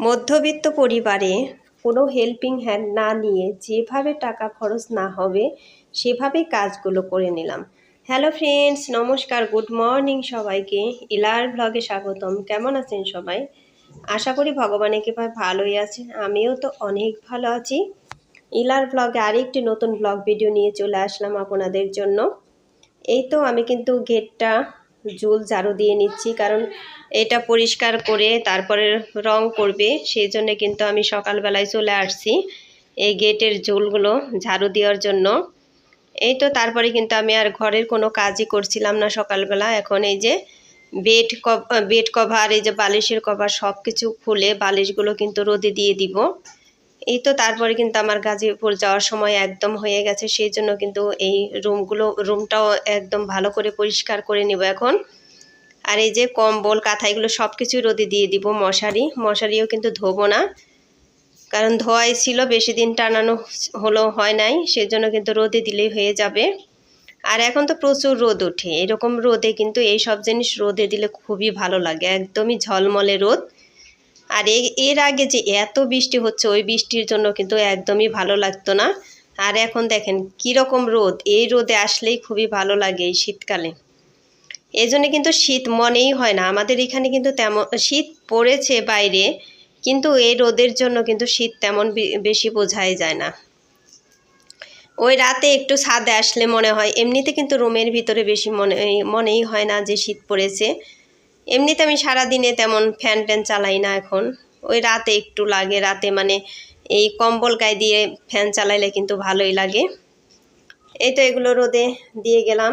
মধ্যবিত্ত পরিবারে কোনো হেল্পিং হ্যান্ড না নিয়ে যেভাবে টাকা খরচ না হবে সেভাবে কাজগুলো করে নিলাম। হ্যালো ফ্রেন্ডস নমস্কার গুড মর্নিং সবাইকে। ইলার ব্লগে স্বাগতম। কেমন আছেন সবাই? আশা করি ভগবানের কৃপায় ভালোই আছেন। আমিও তো অনেক ভালো আছি। ইলার ব্লগে আরেকটি নতুন ব্লগ ভিডিও নিয়ে চলে আসলাম আপনাদের জন্য। এই তো আমি কিন্তু গেটটা জুল ঝাড়ু দিয়ে নিচ্ছি, কারণ এটা পরিষ্কার করে তারপরে রং করবে সেই জন্য কিন্তু আমি সকালবেলায় চলে আসছি এই গেটের ঝুলগুলো ঝাড়ু দেওয়ার জন্য। এই তো তারপরে কিন্তু আমি আর ঘরের কোনো কাজই করছিলাম না সকালবেলা। এখন এই যে বেড বেড কভার, এই যে বালিশের কভার সব কিছু খুলে বালিশগুলো কিন্তু রোদে দিয়ে দিব। এই তো তারপরে কিন্তু আমার গাজীপুর যাওয়ার সময় একদম হয়ে গেছে, সেই জন্য কিন্তু এই রুমগুলো, রুমটাও একদম ভালো করে পরিষ্কার করে নেব এখন। আর এই যে কম্বল, কাঁথা, এগুলো সব কিছুই রোদে দিয়ে দিব মশারি। মশারিও কিন্তু ধোবো না, কারণ ধোয়াই ছিল, বেশি দিন টানানো হলো, হয় নাই সেজন্য কিন্তু রোদে দিলেই হয়ে যাবে। আর এখন তো প্রচুর রোদ ওঠে, এরকম রোদে কিন্তু এই সব জিনিস রোদে দিলে খুবই ভালো লাগে, একদমই ঝলমলে রোদ। আর এর আগে যে এত বৃষ্টি হচ্ছে, ওই বৃষ্টির জন্য কিন্তু একদমই ভালো লাগতো না। আর এখন দেখেন কীরকম রোদ, এই রোদে আসলেই খুবই ভালো লাগে এই শীতকালে। এই জন্য কিন্তু শীত মনেই হয় না। আমাদের এখানে কিন্তু তেমন, শীত পড়েছে বাইরে, কিন্তু এই রোদের জন্য কিন্তু শীত তেমন বেশি বোঝাই যায় না। ওই রাতে একটু ছাদে আসলে মনে হয়, এমনিতে কিন্তু রুমের ভিতরে বেশি মনে, মনেই হয় না যে শীত পড়েছে। এমনিতে আমি সারাদিনে তেমন ফ্যান ট্যান চালাই না এখন। ওই রাতে একটু লাগে, রাতে মানে এই কম্বল গায়ে দিয়ে ফ্যান চালাইলে কিন্তু ভালোই লাগে। এই তো এগুলো রোদে দিয়ে গেলাম।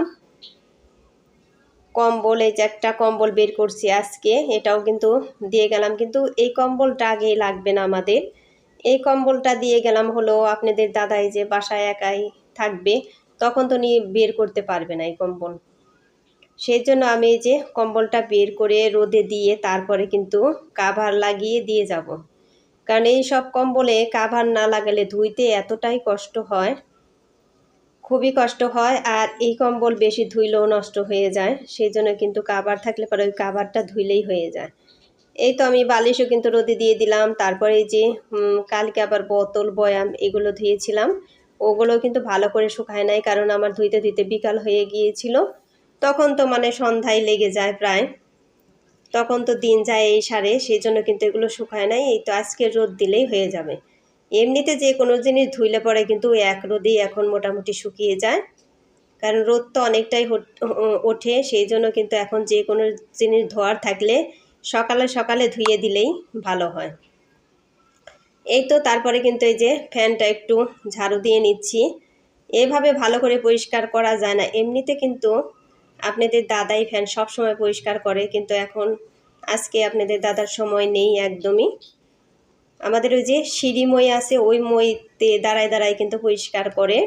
কম্বল, এই যে একটা কম্বল বের করছি আজকে, এটাও কিন্তু দিয়ে গেলাম। কিন্তু এই কম্বলটা আগে লাগবে না আমাদের। এই কম্বলটা দিয়ে গেলাম হলো আপনাদের দাদাই যে বাসায় একাই থাকবে, তখন তো নিয়ে বের করতে পারবে না এই কম্বল। সেই জন্য আমি যে কম্বলটা বের করে রোদে দিয়ে তারপরে কিন্তু কাভার লাগিয়ে দিয়ে যাব। কারণ এই সব কম্বলে কাভার না লাগালে ধুইতে এতটাই কষ্ট হয়, খুবই কষ্ট হয় আর এই কম্বল বেশি ধুইলেও নষ্ট হয়ে যায়, সেই জন্য কিন্তু কাবার থাকলে পরে ওই কাবারটা ধুইলেই হয়ে যায়। এই তো আমি বালিশও কিন্তু রোদে দিয়ে দিলাম, তারপরে যে কালকে আবার বোতল, বয়াম এগুলো ধুয়েছিলাম ওগুলো কিন্তু ভালো করে শুকায় নাই কারণ আমার ধুইতে ধুইতে বিকাল হয়ে গিয়েছিল। তখন তো মানে সন্ধ্যায় লেগে যায় প্রায়। তখন তো দিন যায় এই সারে সেই জন্য কিন্তু এগুলো শুকায় নাই। এই তো আজকে রোদ দিলেই হয়ে যাবে। এমনিতে যে কোনো জিনিস ধুইলে পরে কিন্তু এক রোদেই এখন মোটামুটি শুকিয়ে যায়। কারণ রোদ তো অনেকটাই ওঠে সেই জন্য কিন্তু এখন যে কোনো জিনিস ধোয়ার থাকলে সকালে সকালে ধুয়ে দিলেই ভালো হয়। এই তো তারপরে কিন্তু এই যে ফ্যানটা একটু ঝাড়ু দিয়ে নিচ্ছি। এভাবে ভালো করে পরিষ্কার করা যায় না। এমনিতে কিন্তু আপনাদের দাদাই ফ্যান সব সময় পরিষ্কার করে, কিন্তু এখন আজকে আপনাদের দাদার সময় নেই একদমই। আমাদের ওই যে সিঁড়ি মই আছে, ওই মইতে দাঁড়ায় দাঁড়ায় কিন্তু পরিষ্কার করে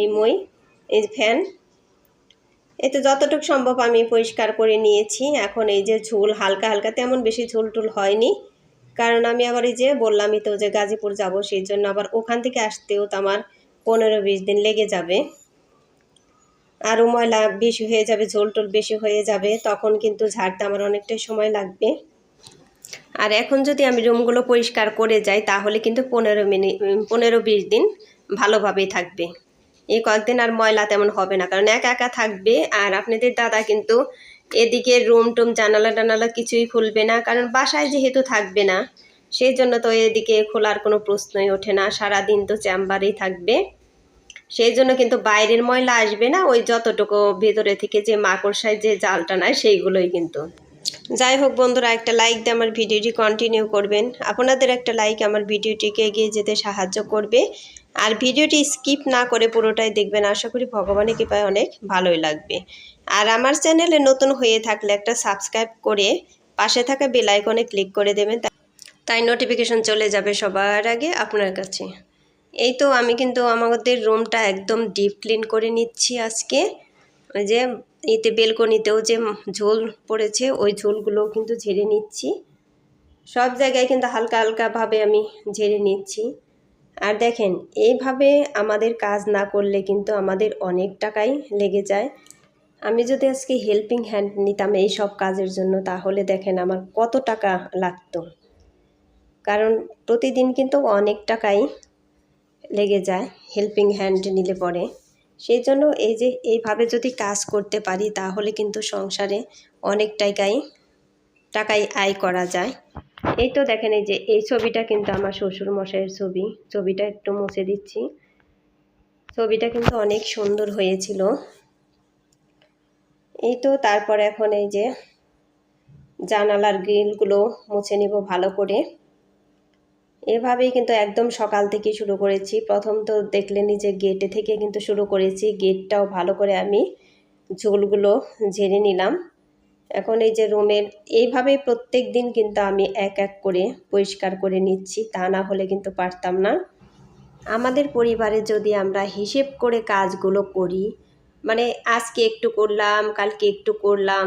এই মই, এই ফ্যান এতে যতটুকু সম্ভব আমি পরিষ্কার করে নিয়েছি। এখন এই যে ঝুল হালকা হালকা, তেমন বেশি ঝুল টুল হয়নি। কারণ আমি আবার এই যে বললামই তো যে গাজীপুর যাব, সেই জন্য আবার ওখান থেকে আসতেও তো আমার পনেরো বিশ দিন লেগে যাবে। আরও ময়লা বেশি হয়ে যাবে, ঝোল টোল বেশি হয়ে যাবে, তখন কিন্তু ঝাড়তে আমার অনেকটাই সময় লাগবে। আর এখন যদি আমি রুমগুলো পরিষ্কার করে যাই, তাহলে কিন্তু পনেরো মিনিট পনেরো বিশ দিন ভালোভাবেই থাকবে। এই কয়েকদিন আর ময়লা তেমন হবে না, কারণ একা একা থাকবে, আর আপনাদের দাদা কিন্তু এদিকে রুম টুম জানালা টানালা কিছুই খুলবে না, কারণ বাসায় যেহেতু থাকবে না, সেই জন্য তো এদিকে খোলার কোনো প্রশ্নই ওঠে না, সারাদিন তো চেম্বারেই থাকবে। সেই জন্য কিন্তু বাইরের ময়লা আসবে না, ওই যতটুকু ভেতরে থেকে যে মাকড়সায় যে জালটা নেয় সেইগুলোই কিন্তু। যাই হোক বন্ধুরা, একটা লাইক দিয়ে আমার ভিডিওটি কন্টিনিউ করবেন। আপনাদের একটা লাইক আমার ভিডিওটিকে এগিয়ে যেতে সাহায্য করবে। আর ভিডিওটি স্কিপ না করে পুরোটাই দেখবেন, আশা করি ভগবানের কৃপায় অনেক ভালোই লাগবে। আর আমার চ্যানেলে নতুন হয়ে থাকলে একটা সাবস্ক্রাইব করে পাশে থাকা বেল আইকনে ক্লিক করে দেবেন তাই নোটিফিকেশন চলে যাবে সবার আগে আপনার কাছে। এই তো আমি কিন্তু আমাদের রুমটা একদম ডিপ ক্লিন করে নিচ্ছি আজকে। ওই যে, এতে বেলকনিতেও যে ঝোল পড়েছে, ওই ঝোলগুলোও কিন্তু ঝেড়ে নিচ্ছি। সব জায়গায় কিন্তু হালকা হালকাভাবে আমি ঝেড়ে নিচ্ছি। আর দেখেন, এইভাবে আমাদের কাজ না করলে কিন্তু আমাদের অনেক টাকাই লেগে যায়। আমি যদি আজকে হেল্পিং হ্যান্ড নিতাম এই সব কাজের জন্য, তাহলে দেখেন আমার কত টাকা লাগতো। কারণ প্রতিদিন কিন্তু অনেক টাকাই লেগে যায় হেল্পিং হ্যান্ড নিলে পরে। সেই জন্য এই যে এইভাবে যদি কাজ করতে পারি, তাহলে কিন্তু সংসারে অনেক টাকাই টাকাই আয় করা যায়। এই তো দেখেন এই যে, এই ছবিটা কিন্তু আমার শ্বশুর মশাইয়ের ছবি। ছবিটা একটু মুছে দিচ্ছি। ছবিটা কিন্তু অনেক সুন্দর হয়েছিল। এই তো তারপর এখন এই যে, জানালার গ্রিলগুলো মুছে নিব ভালো করে। এভাবেই কিন্তু একদম সকাল থেকে শুরু করেছি। প্রথম তো দেখলেনি যে গেটে থেকে কিন্তু শুরু করেছি। গেটটাও ভালো করে আমি ঝোলগুলো ঝেড়ে নিলাম। এখন এই যে রুমের, এইভাবেই প্রত্যেক দিন কিন্তু আমি এক এক করে পরিষ্কার করে নিচ্ছি। তা না হলে কিন্তু পারতাম না। আমাদের পরিবারে যদি আমরা হিসেব করে কাজগুলো করি মানে আজকে একটু করলাম, কালকে একটু করলাম,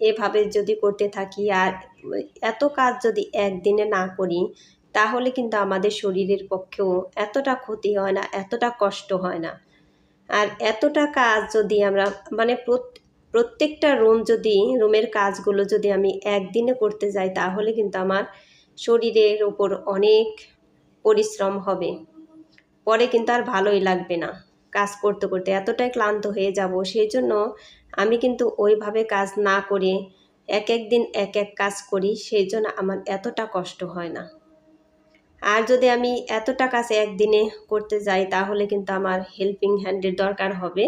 এভাবে যদি করতে থাকি আর এত কাজ যদি একদিনে না করি তাহলে কিন্তু আমাদের শরীরের পক্ষেও এতটা ক্ষতি হয় না, এতটা কষ্ট হয় না। আর এতটা কাজ যদি আমরা মানে প্রত্যেকটা রুম যদি, রুমের কাজগুলো যদি আমি একদিনে করতে যাই, তাহলে কিন্তু আমার শরীরের ওপর অনেক পরিশ্রম হবে। পরে কিন্তু আর ভালোই লাগবে না কাজ করতে করতে। এতটাই ক্লান্ত হয়ে যাব, সেই জন্য আমি কিন্তু ওইভাবে কাজ না করে এক এক দিন এক এক কাজ করি, সেই জন্য আমার এতটা কষ্ট হয় না। আর যদি আমি এতটা কাজ একদিনে করতে যাই, তাহলে কিন্তু আমার হেল্পিং হ্যান্ডের দরকার হবে।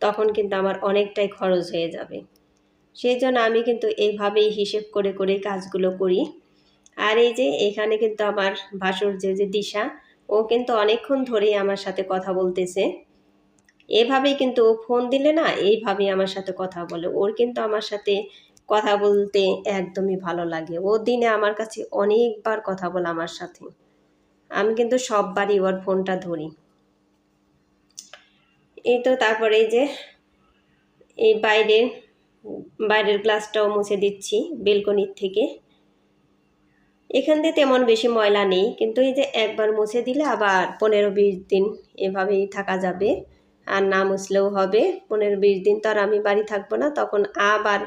তখন কিন্তু আমার অনেকটাই খরচ হয়ে যাবে। সেই জন্য আমি কিন্তু এইভাবেই হিসেব করে করে কাজগুলো করি। আর এই যে এখানে কিন্তু আমার ভাসুর যে যে দিশা, ও কিন্তু অনেকক্ষণ ধরেই আমার সাথে কথা বলতেছে। এভাবেই কিন্তু ও ফোন দিলে না, এইভাবেই আমার সাথে কথা বলে। ওর কিন্তু আমার সাথে কথা বলতে একদমই ভালো লাগে। ও দিনে আমার কাছে অনেকবার কথা বলে আমার সাথে। আমি কিন্তু সববারই ওর ফোনটা ধরি। এই তো তারপরে যে, এই বাইরের বাইরের গ্লাসটাও মুছে দিচ্ছি বেলকনির থেকে। এখান দিয়ে তেমন বেশি ময়লা নেই, কিন্তু এই যে একবার মুছে দিলে আবার পনেরো বিশ দিন এভাবেই থাকা যাবে। আর না মুছলেও হবে। পনেরো বিশ দিন তো আর আমি বাড়ি থাকব না, তখন আবার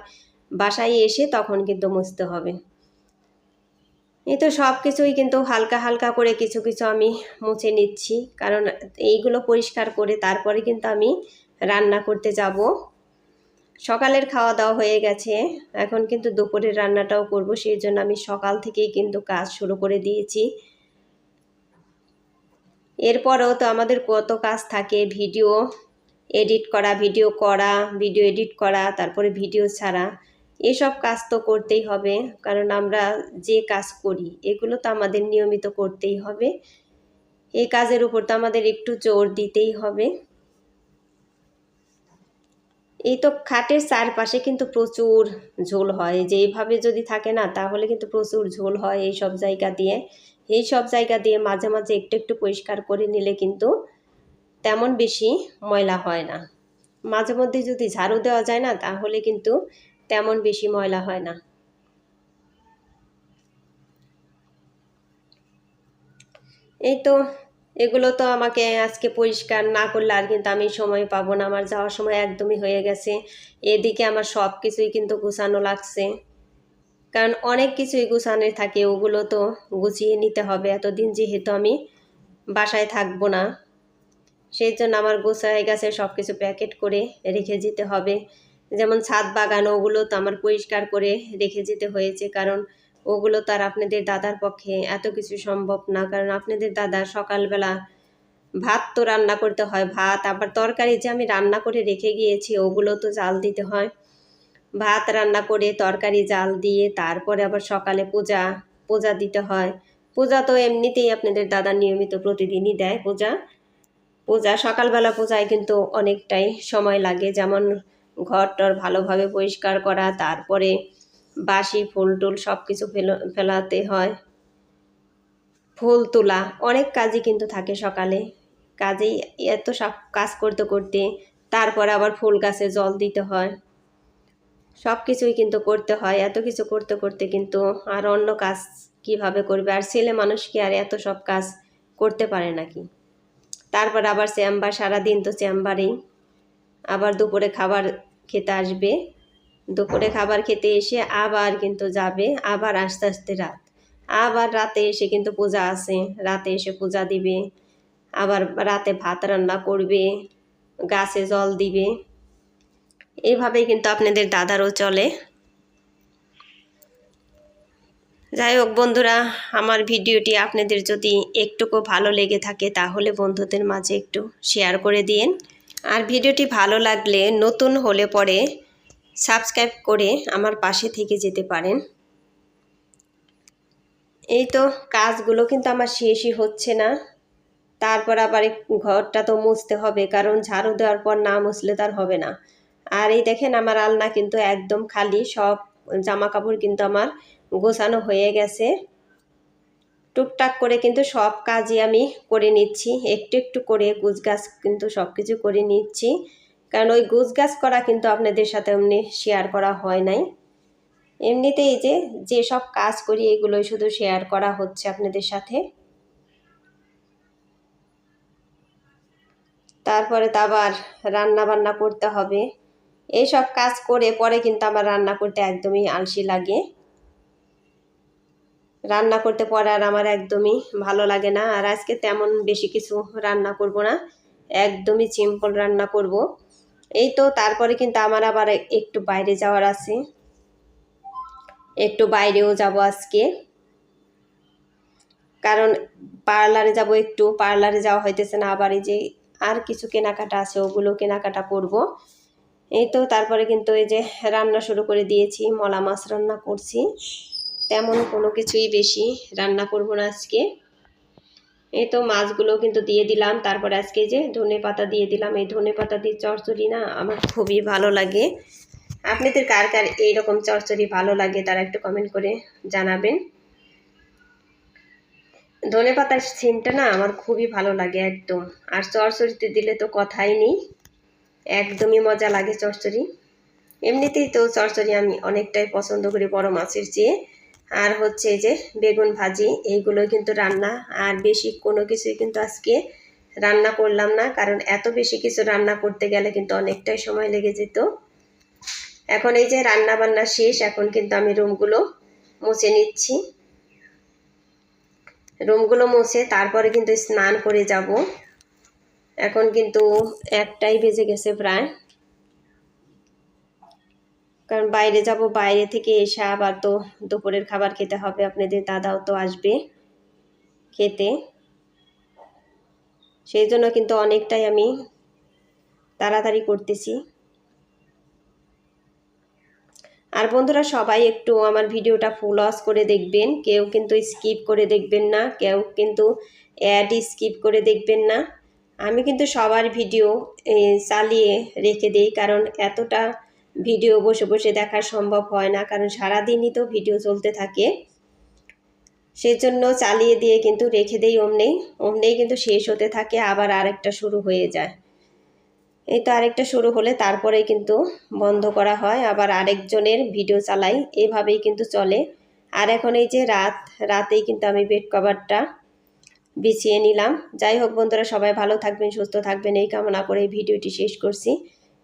বাসায় এসে তখন কিন্তু মুছতে হবে। এই তো সব কিছুই কিন্তু হালকা হালকা করে কিছু কিছু আমি মুছে নিচ্ছি। কারণ এইগুলো পরিষ্কার করে তারপরে কিন্তু আমি রান্না করতে যাব। সকালের খাওয়া দাওয়া হয়ে গেছে। এখন কিন্তু দুপুরের রান্নাটাও করব। সেই জন্য আমি সকাল থেকেই কিন্তু কাজ শুরু করে দিয়েছি। এরপরেও তো আমাদের কত কাজ থাকে। ভিডিও এডিট করা, ভিডিও করা, ভিডিও এডিট করা, তারপরে ভিডিও ছাড়া। এসব কাজ তো করতেই হবে, কারণ আমরা যে কাজ করি, এগুলো তো আমাদের নিয়মিত করতেই হবে। এই কাজের উপর তো আমাদের একটু জোর দিতেই হবে। এই তো খাটের চারপাশে কিন্তু প্রচুর ঝোল হয়, যে এইভাবে যদি থাকে না, তাহলে কিন্তু প্রচুর ঝোল হয় এই সব জায়গা দিয়ে। এই সব জায়গা দিয়ে মাঝে মাঝে একটু একটু পরিষ্কার করে নিলে কিন্তু তেমন বেশি ময়লা হয় না। মাঝে মধ্যে যদি ঝাড়ু দেওয়া যায় না, তাহলে কিন্তু তেমন বেশি ময়লা হয় না। এই তো, এগুলো তো আমাকে আজকে পরিষ্কার না করলে আর কিন্তু আমি সময় পাবো না। আমার যাওয়ার সময় একদমই হয়ে গেছে। এদিকে আমার সব কিছুই কিন্তু গুছানো লাগছে। কারণ অনেক কিছুই গুছানোর থাকে, ওগুলো তো গুছিয়ে নিতে হবে। এতদিন যেহেতু আমি বাসায় থাকব না, সেই জন্য আমার গোছায় গেছে। সব কিছু প্যাকেট করে রেখে যেতে হবে। যেমন ছাদ বাগান, ওগুলো তো আমার পরিষ্কার করে রেখে যেতে হয়েছে। কারণ ওগুলো তো আর আপনাদের দাদার পক্ষে এত কিছু সম্ভব না। কারণ আপনাদের দাদা সকালবেলা ভাত তো রান্না করতে হয়। ভাত, আবার তরকারি যে আমি রান্না করে রেখে গিয়েছি, ওগুলো তো জাল দিতে হয়। ভাত রান্না করে তরকারি জাল দিয়ে তারপরে আবার সকালে পূজা পূজা দিতে হয়। পূজা তো এমনিতেই আপনাদের দাদা নিয়মিত প্রতিদিনই দেয় পূজা। পূজা, সকালবেলা পূজায় কিন্তু অনেকটাই সময় লাগে। যেমন ঘর টর ভালোভাবে পরিষ্কার করা, তারপরে বাসি ফুল টুল সব কিছু ফেলাতে হয়। ফুল তোলা, অনেক কাজই কিন্তু থাকে সকালে। কাজেই এত সব কাজ করতে করতে তারপর আবার ফুল গাছে জল দিতে হয়। সব কিছুই কিন্তু করতে হয়, এত কিছু করতে করতে কিন্তু আর অন্য কাজ কীভাবে করবে? আর ছেলে মানুষ কি আর এত সব কাজ করতে পারে নাকি? তারপর আবার চেম্বার, সারাদিন তো চেম্বারেই। আবার দুপুরে খাবার খেতে আসবে। দুপুরে খাবার খেতে এসে আবার কিন্তু যাবে, আবার আস্তে আস্তে রাত। আবার রাতে এসে কিন্তু পূজা আছে, রাতে এসে পূজা দিবে, আবার রাতে ভাত রান্না করবে, গাছে জল দিবে। এভাবেই কিন্তু আপনাদের দাদারও চলে। যাই হোক বন্ধুরা, আমার ভিডিওটি আপনাদের যদি একটুকু ভালো লেগে থাকে তাহলে বন্ধুদের মাঝে একটু শেয়ার করে দিন আর ভিডিওটি ভালো লাগলে নতুন হলে পরে সাবস্ক্রাইব করে আমার পাশে থেকে যেতে পারেন। এই তো কাজগুলো কিন্তু আমার শেষই হচ্ছে না। তারপর আবার ঘরটা তো মুছতে হবে, কারণ ঝাড়ু দেওয়ার পর না মুছলে তার হবে না। আর এই দেখেন আমার আলনা কিন্তু একদম খালি, সব জামা কাপড় কিন্তু আমার গোছানো হয়ে গেছে। টুকটাক করে কিন্তু সব কাজই আমি করে নিচ্ছি। একটু একটু করে গাছ কিন্তু সব কিছু করে নিচ্ছি। কারণ ওই গাছ করা কিন্তু আপনাদের সাথে এমনি শেয়ার করা হয় নাই। এমনিতেই যে যে সব কাজ করি এগুলোই শুধু শেয়ার করা হচ্ছে আপনাদের সাথে। তারপরে তো আবার রান্না বান্না করতে হবে। এই সব কাজ করে পরে কিন্তু আমার রান্না করতে একদমই আলসি লাগে। রান্না করতে পরে আর আমার একদমই ভালো লাগে না। আর আজকে তেমন বেশি কিছু রান্না করব না। একদমই সিম্পল রান্না করব। এই তো, তারপরে কিন্তু আমার আবার একটু বাইরে যাওয়ার আছে। একটু বাইরেও যাব আজকে। কারণ পার্লারে যাব একটু, পার্লারে যাওয়া হইতেছে না। আবার এই যে আর কিছু কেনাকাটা আছে, ওগুলো কেনাকাটা করব। এই তো, তারপরে কিন্তু এই যে রান্না শুরু করে দিয়েছি, মলা মাছ রান্না করছি। তেমন কোনো কিছুই বেশি রান্না করব না আজকে। এই তো মাছগুলো কিন্তু দিয়ে দিলাম, তারপরে আজকে যে ধনে পাতা দিয়ে দিলাম, এই ধনে পাতা দিয়ে চরচড়ি না আমার খুবই ভালো লাগে। আপনাদের কার কার এইরকম চরচড়ি ভালো লাগে তারা একটু কমেন্ট করে জানাবেন। ধনে পাতার সিমটা না আমার খুবই ভালো লাগে একদম, আর চরচড়িতে দিলে তো কথাই নেই। একদমই মজা লাগে চরচড়ি এমনিতেই তো চরচড়ি আমি অনেকটাই পছন্দ করি বড় মাছের চেয়ে। আর হচ্ছে যে বেগুন ভাজি, এইগুলো কিন্তু রান্না। আর বেশি কোনো কিছুই কিন্তু আজকে রান্না করলাম না, কারণ এত বেশি কিছু রান্না করতে গেলে কিন্তু অনেকটাই সময় লেগে যেত। এখন এই যে রান্না বান্না শেষ, এখন কিন্তু আমি রুমগুলো মুছে নিচ্ছি। রুমগুলো মুছে তারপরে কিন্তু স্নান করে যাব। এখন কিন্তু একটাই বেজে গেছে প্রায়। কারণ বাইরে যাব, বাইরে থেকে এসে আবার তো দুপুরের খাবার খেতে হবে, আপনাদের দাদাও তো আসবে খেতে। সেই জন্য কিন্তু অনেকটাই আমি তাড়াতাড়ি করতেছি। আর বন্ধুরা সবাই একটু আমার ভিডিওটা ফুল ওয়াশ করে দেখবেন, কেউ কিন্তু স্কিপ করে দেখবেন না, কেউ কিন্তু অ্যাড স্কিপ করে দেখবেন না। আমি কিন্তু সবার ভিডিও চালিয়ে রেখে দিই, কারণ এতটা ভিডিও বসে বসে দেখা সম্ভব হয় না, কারণ সারাদিনই তো ভিডিও চলতে থাকে। সেই জন্য চালিয়ে দিয়ে কিন্তু রেখে দেই অমনেই। অমনেই কিন্তু শেষ হতে থাকে, আবার আরেকটা শুরু হয়ে যায়। এই তো আরেকটা শুরু হলে তারপরে কিন্তু বন্ধ করা হয়, আবার আরেকজনের ভিডিও চালাই, এভাবেই কিন্তু চলে। আর এখন এই যে রাত, রাতেই কিন্তু আমি বেড কভারটা বিছিয়ে নিলাম। যাই হোক বন্ধুরা, সবাই ভালো থাকবেন, সুস্থ থাকবেন, এই কামনা করে ভিডিওটি শেষ করছি।